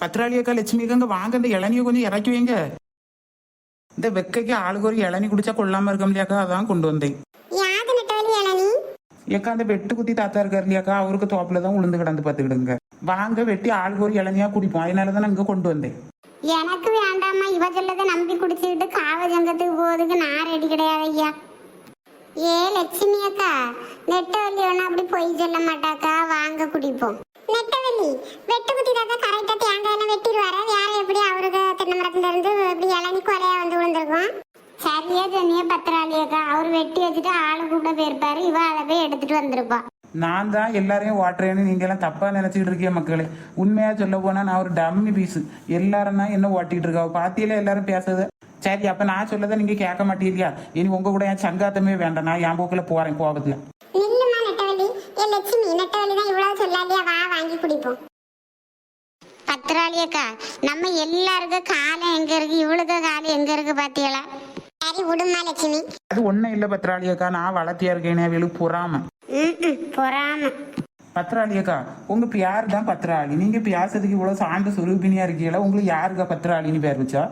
பத்திராளி அக்கா லட்சுமி அக்கா இங்க வாங்க இந்த இளநியை கொஞ்சம் இறக்கி வைங்க. இந்த வெக்கைக்கு ஆளுக்கு ஒரு இளநி குடிச்சா கொள்ளாம இருக்க முடியாக்கா அதான் கொண்டு வந்தேன். ஏக்கா அந்த வெட்டு குத்தி தாத்தா இருக்காரு இல்லையாக்கா அவருக்கு தோப்புல தான் உளுந்து கிடந்து பார்த்துக்கிடுங்க வாங்க வெட்டி ஆளுக்கு ஒரு இளநியா குடிப்போம். அதனால தான் இங்க கொண்டு வந்தேன். எனக்கு வேண்டாம்மா இவ சொல்லதை நம்பி குடிச்சுக்கிட்டு காவ ஜங்கத்துக்கு போறதுக்கு நான் ரெடி கிடையாது ஐயா. ஏ லட்சுமி அக்கா நெட்டவள்ளி ஒன்றும் அப்படி பொய் சொல்ல மாட்டாக்கா வாங்க குடிப்போம் நெட்டவள்ளி வெட்டு குத்தி தாத்தா கரெக்டா தேங்காய் எல்லாம் வெட்டிடுவாரு வேற எப்படி அவருக்கு தென்னை மரத்துல இருந்து இப்படி இளநி கொலையா வந்து விழுந்திருக்கும் சரியா சொன்னிய பத்திராளி அக்கா அவர் வெட்டி வச்சுட்டு ஆளு கூட போயிருப்பாரு. இவ அதை போய் எடுத்துட்டு வந்திருப்பா. நான் தான் எல்லாரையும் ஓட்டுறேன்னு நீங்க எல்லாம் தப்பா நினைச்சிட்டு இருக்கீங்க மக்களே. உண்மையா சொல்ல போனா நான் ஒரு டம்மி பீஸ் எல்லாரும் தான் என்ன ஓட்டிட்டு இருக்கா? பாத்தியில எல்லாரும் பேசுறது சரி அப்ப நான் சொல்லதை நீங்க கேட்க மாட்டீங்களா? இனி உங்க கூட என் சங்காத்தமே வேண்டாம். நான் என் போக்குல போறேன் கோபத்துல. லட்சுமி தான் இவ்வளவு சொல்லாதியா வா வாங்கி குடிப்போம். பத்திராளி அக்கா நம்ம எல்லாருக்கும் காலம் எங்க இருக்கு? இவளுக்கு காலம் எங்க இருக்கு பாத்தீங்களா? சரி விடுமா லட்சுமி? அது ஒண்ணும் இல்ல பத்திராளியக்கா நான் வளர்த்தியா இருக்கேனே வெளு பொறாம. பொறாம. பத்திராளியக்கா உங்க பேர் தான் பத்திராளி நீங்க பேசுறதுக்கு இவ்வளவு சாந்த சுரூபினியா இருக்கீங்களா? உங்களுக்கு யாருக்கா பத்திராளின்னு பேர் வச்சா?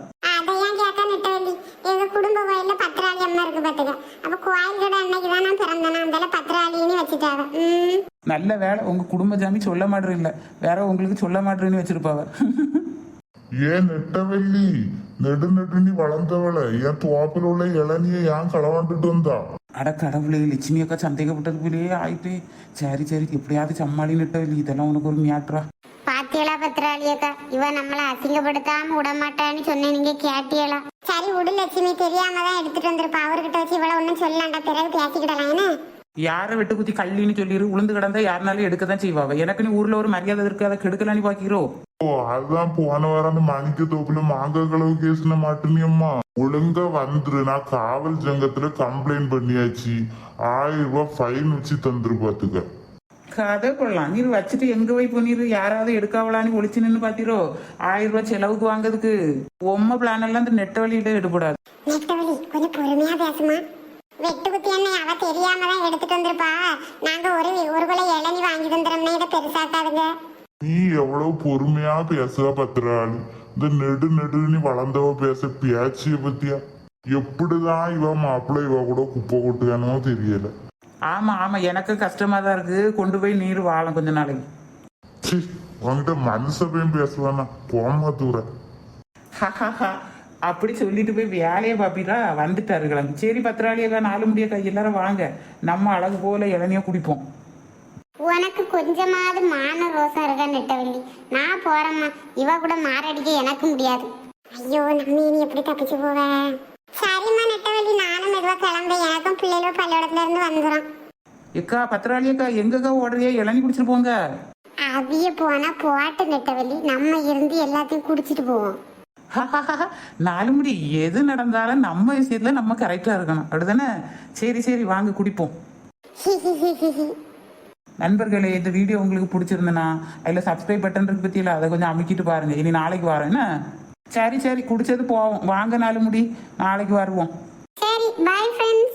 குடும்ப கோயில்ல பத்திராளி அம்மா இருக்கு பாத்துக்க. அப்ப கோயில் கடை அன்னைக்கு தான் நான் பிறந்தேன். அந்த பத்திராளின்னு நல்ல வேலை உங்க குடும்ப ஜாமி சொல்ல மாட்டேன் வேற உங்களுக்கு சொல்ல மாட்டேன்னு வச்சிருப்பாவ. ஏன் நெட்டவெள்ளி? நெடு நெடுனி வளர்ந்தவள. என் துவாப்பில் உள்ள இளநியை ஏன் களவாண்டுட்டு வந்தா? அட கடவுளே லட்சுமி அக்கா சந்தேகப்பட்டது போலயே ஆயிட்டு. சரி சரி எப்படியாவது சம்மாளி நிட்ட இதெல்லாம் உனக்கு ஒரு மியாட்ரா பாத்தியலா பத்திராளி அக்கா இவ நம்மள அசிங்கப்படுத்தாம விட மாட்டான்னு சொன்னேன். நீங்க கேட்டியலா? சரி விடு லட்சுமி. தெரியாம தான் எடுத்துட்டு வந்திருப்பா. அவர்கிட்ட வச்சு இவ்வளவு ஒண்ணும் சொல்லலாம்டா பிறகு பேசிக்கிடலாம். என்ன? யாரை வெட்டு குத்தி கள்ளின்னு சொல்லிரு? உளுந்து கிடந்தா யாருனாலும் எடுக்க தான் செய்வாவ. எனக்கு நீ ஊர்ல ஒரு மரியாதை இருக்கு. அதை கெடுக்கலான்னு பாக்கிறோ? ஓ அதான் போன வாரம் அந்த மணிக்க தோப்புல மாங்காய் களவு கேஸ்ல மாட்டினியம்மா. ஒழுங்கா வந்துரு. நான் காவல் ஜங்கத்துல கம்ப்ளைண்ட் பண்ணியாச்சு. ஆயிரம் ரூபாய் ஃபைன் வச்சு தந்துரு பாத்துக்க. கதை கொள்ளலாம். நீர் வச்சுட்டு எங்க போய் போனீரு யாராவது எடுக்காவலான்னு ஒளிச்சு நின்று பாத்தீரோ? ஆயிரம் ரூபாய் செலவுக்கு வாங்குறதுக்கு. உம்ம பிளான் எல்லாம் இந்த நெட்ட வழியில எடுபடாது. நெட்டவழி கொஞ்சம் பொறுமையா பேசுமா வெட்டு குத்தி என்ன அவ தெரியாம தான் எடுத்துட்டு வந்திருப்பா. நாங்க ஒரு ஒரு குலை இளநி வாங்கி தந்துறோம்னா இதை பெருசாக்காதுங்க. நீ எவ்வளவு பொறுமையா பேசுவ பத்திராள் இந்த நெடு நெடுன்னு வளர்ந்தவ பேச பேச்சிய பத்தியா? எப்படிதான் இவ மாப்பிள்ளை இவ கூட குப்பை கொட்டுகானோ தெரியல. ஆமா ஆமா எனக்கு கஷ்டமா தான் இருக்கு. கொண்டு போய் நீர் வாழும் கொஞ்ச நாளைக்கு. சி உன்கிட்ட மனுஷபையும் பேசுவானா? போமா தூர. அப்படி சொல்லிட்டு போய் வேலையை பாப்பீரா வந்துட்டாருக்கலாம் சரி பத்திராளியக்கா நாலு முடியக்கா எல்லாரும் வாங்க. நம்ம அழகு போல இளநியா குடிப்போம். உனக்கு கொஞ்சமாவது மான ரோசம் இருக்கா நெட்டவள்ளி. நான் போறேம்மா. இவ கூட மாரடிக்க எனக்கு முடியாது. ஐயோ நம்ம இனி எப்படி தப்பிச்சு போவேன் சரிம்மா நெட்டவள்ளி நானும் மெதுவா கிளம்பேன் எனக்கும் பிள்ளைகளோ பள்ளியோடத்துல இருந்து வந்துடும் எக்கா பத்திராளியக்கா எங்கக்கா ஓடுறியா? இளநி குடிச்சிட்டு போங்க. அவிய போனா போட்டு நெட்டவள்ளி. நம்ம இருந்து எல்லாத்தையும் குடிச்சிட்டு போவோம். நாலு முடி எது நடந்தாலும் நம்ம விஷயத்துல நம்ம கரெக்டா இருக்கணும். அப்படிதானே? சரி சரி வாங்க குடிப்போம். நண்பர்களே இந்த வீடியோ உங்களுக்கு பிடிச்சிருந்தனா அதில் சப்ஸ்கிரைப் பட்டன் இருக்கு பற்றியில் அதை கொஞ்சம் அமுக்கிட்டு பாருங்க. இனி நாளைக்கு வரேன் என்ன? சரி சரி குடிச்சது போவோம். வாங்க நாலு முடி நாளைக்கு வருவோம். சரி பாய் ஃப்ரெண்ட்ஸ்